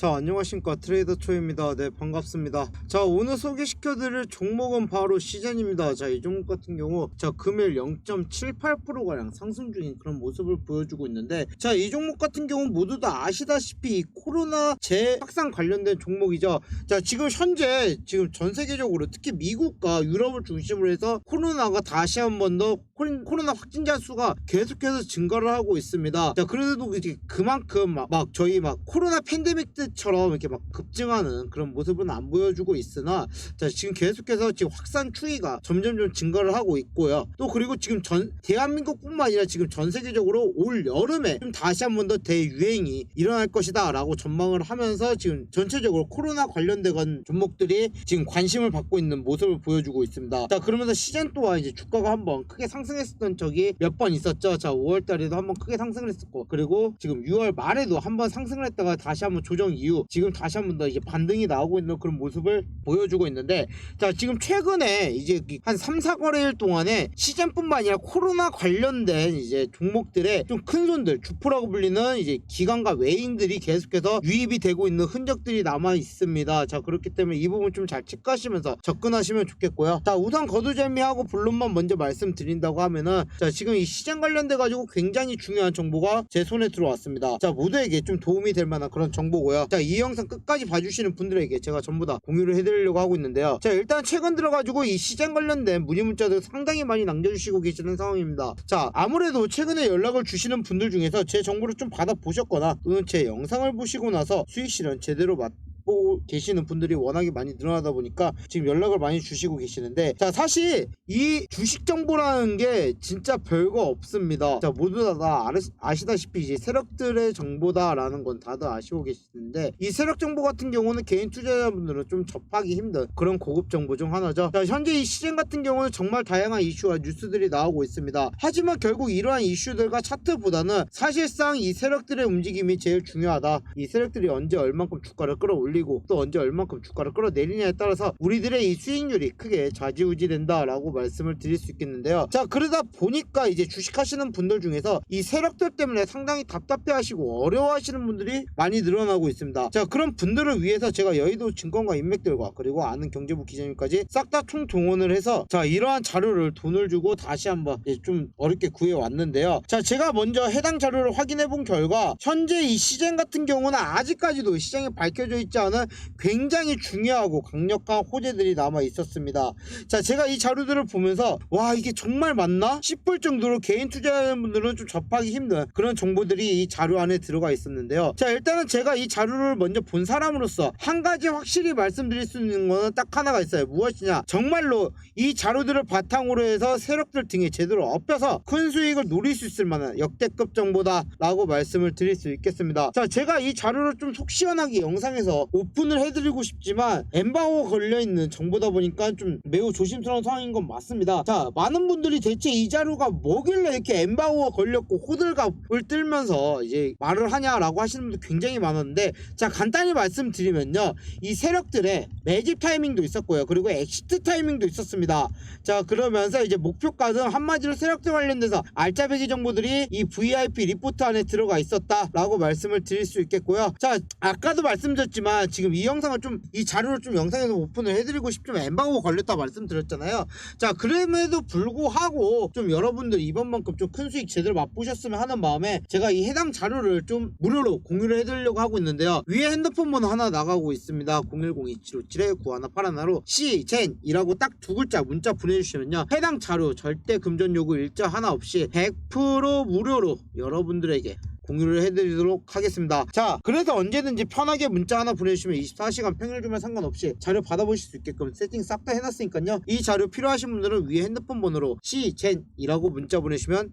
자 안녕하십니까. 트레이더 초입니다. 네 반갑습니다. 자 오늘 소개시켜 드릴 종목은 바로 시젠입니다. 자 이 종목 같은 경우 자 금일 0.78%가량 상승 중인 그런 모습을 보여주고 있는데 자 이 종목 같은 경우 모두 다 아시다시피 이 코로나 재확산 관련된 종목이죠. 자 지금 현재 지금 전 세계적으로 특히 미국과 유럽을 중심으로 해서 코로나가 다시 한 번 더 코로나 확진자 수가 계속해서 증가를 하고 있습니다. 자 그래도 이제 그만큼 막, 막 저희 막 코로나 팬데믹 때처럼 이렇게 막 급증하는 그런 모습은 안 보여주고 있으나 자 지금 계속해서 지금 확산 추이가 점점 좀 증가를 하고 있고요. 또 그리고 지금 전 대한민국뿐만 아니라 지금 전 세계적으로 올 여름에 좀 다시 한 번 더 대유행이 일어날 것이다 라고 전망을 하면서 지금 전체적으로 코로나 관련된 종목들이 지금 관심을 받고 있는 모습을 보여주고 있습니다. 자 그러면서 시즌 또한 이제 주가가 한번 크게 상승 했었던 적이 몇 번 있었죠. 자 5월 달에도 한번 크게 상승을 했었고 그리고 지금 6월 말에도 한번 상승을 했다가 다시 한번 조정 이후 지금 다시 한번 더 이제 반등이 나오고 있는 그런 모습을 보여주고 있는데 자 지금 최근에 이제 한 3, 4거래일 동안에 시즌뿐만 아니라 코로나 관련된 이제 종목들의 좀 큰 손들 주포라고 불리는 이제 기관과 외인들이 계속해서 유입이 되고 있는 흔적들이 남아 있습니다. 자 그렇기 때문에 이 부분 좀 잘 체크하시면서 접근하시면 좋겠고요. 자 우선 거두절미하고 본론만 먼저 말씀드린다고 하면은 자 지금 이 시장 관련돼 가지고 굉장히 중요한 정보가 제 손에 들어왔습니다. 자 모두에게 좀 도움이 될 만한 그런 정보고요. 자 이 영상 끝까지 봐주시는 분들에게 제가 전부 다 공유를 해드리려고 하고 있는데요. 자 일단 최근 들어가지고 이 시장 관련된 문의 문자들 상당히 많이 남겨주시고 계시는 상황입니다. 자 아무래도 최근에 연락을 주시는 분들 중에서 제 정보를 좀 받아보셨거나 또는 제 영상을 보시고 나서 수익 실현 제대로 맞 보고 계시는 분들이 워낙에 많이 늘어나다 보니까 지금 연락을 많이 주시고 계시는데 자 사실 이 주식 정보라는 게 진짜 별거 없습니다. 자 모두 다, 다 아시- 아시다시피 이제 세력들의 정보다라는 건 다들 아시고 계시는데 이 세력 정보 같은 경우는 개인 투자자분들은 좀 접하기 힘든 그런 고급 정보 중 하나죠. 자 현재 이 시즌 같은 경우는 정말 다양한 이슈와 뉴스들이 나오고 있습니다. 하지만 결국 이러한 이슈들과 차트보다는 사실상 이 세력들의 움직임이 제일 중요하다. 이 세력들이 언제 얼만큼 주가를 끌어올리 고 또 언제 얼만큼 주가를 끌어내리냐에 따라서 우리들의 이 수익률이 크게 좌지우지 된다라고 말씀을 드릴 수 있겠는데요. 자 그러다 보니까 이제 주식하시는 분들 중에서 이 세력들 때문에 상당히 답답해 하시고 어려워하시는 분들이 많이 늘어나고 있습니다. 자 그런 분들을 위해서 제가 여의도 증권가 인맥들과 그리고 아는 경제부 기자님까지 싹 다 총 동원을 해서 자 이러한 자료를 돈을 주고 다시 한번 좀 어렵게 구해 왔는데요. 자 제가 먼저 해당 자료를 확인해 본 결과 현재 이 시장 같은 경우는 아직까지도 시장에 밝혀져 있지 않은 굉장히 중요하고 강력한 호재들이 남아 있었습니다. 자 제가 이 자료들을 보면서 와 이게 정말 맞나? 싶을 정도로 개인 투자하는 분들은 좀 접하기 힘든 그런 정보들이 이 자료 안에 들어가 있었는데요. 자 일단은 제가 이 자료를 먼저 본 사람으로서 한 가지 확실히 말씀드릴 수 있는 거는 딱 하나가 있어요. 무엇이냐? 정말로 이 자료들을 바탕으로 해서 세력들 등에 제대로 엎여서 큰 수익을 노릴 수 있을 만한 역대급 정보다 라고 말씀을 드릴 수 있겠습니다. 자 제가 이 자료를 좀 속 시원하게 영상에서 오픈을 해드리고 싶지만 엠바오 걸려있는 정보다 보니까 좀 매우 조심스러운 상황인 건 맞습니다. 자 많은 분들이 대체 이 자료가 뭐길래 이렇게 엠바오가 걸렸고 호들갑을 들면서 이제 말을 하냐라고 하시는 분들 굉장히 많았는데 자 간단히 말씀드리면요. 이 세력들의 매집 타이밍도 있었고요. 그리고 엑시트 타이밍도 있었습니다. 자 그러면서 이제 목표가는 한마디로 세력들 관련돼서 알짜배기 정보들이 이 VIP 리포트 안에 들어가 있었다라고 말씀을 드릴 수 있겠고요. 자 아까도 말씀드렸지만 지금 이 영상을 좀 이 자료를 좀 영상에서 오픈을 해드리고 싶지만 엠바고 걸렸다 말씀드렸잖아요. 자 그럼에도 불구하고 좀 여러분들 이번만큼 좀 큰 수익 제대로 맛보셨으면 하는 마음에 제가 이 해당 자료를 좀 무료로 공유를 해드리려고 하고 있는데요. 위에 핸드폰 번호 하나 나가고 있습니다. 010-2757-9181로 시젠이라고 딱 두 글자 문자 보내주시면요. 해당 자료 절대 금전 요구 일자 하나 없이 100% 무료로 여러분들에게 공유를 해드리도록 하겠습니다. 자, 그래서 언제든지 편하게 문자 하나 보내주시면 24시간 평일 주면 상관없이 자료 받아보실 수 있게끔 세팅 싹 다 해놨으니까요. 이 자료 필요하신 분들은 위에 핸드폰 번호로 시젠이라고 문자 보내시면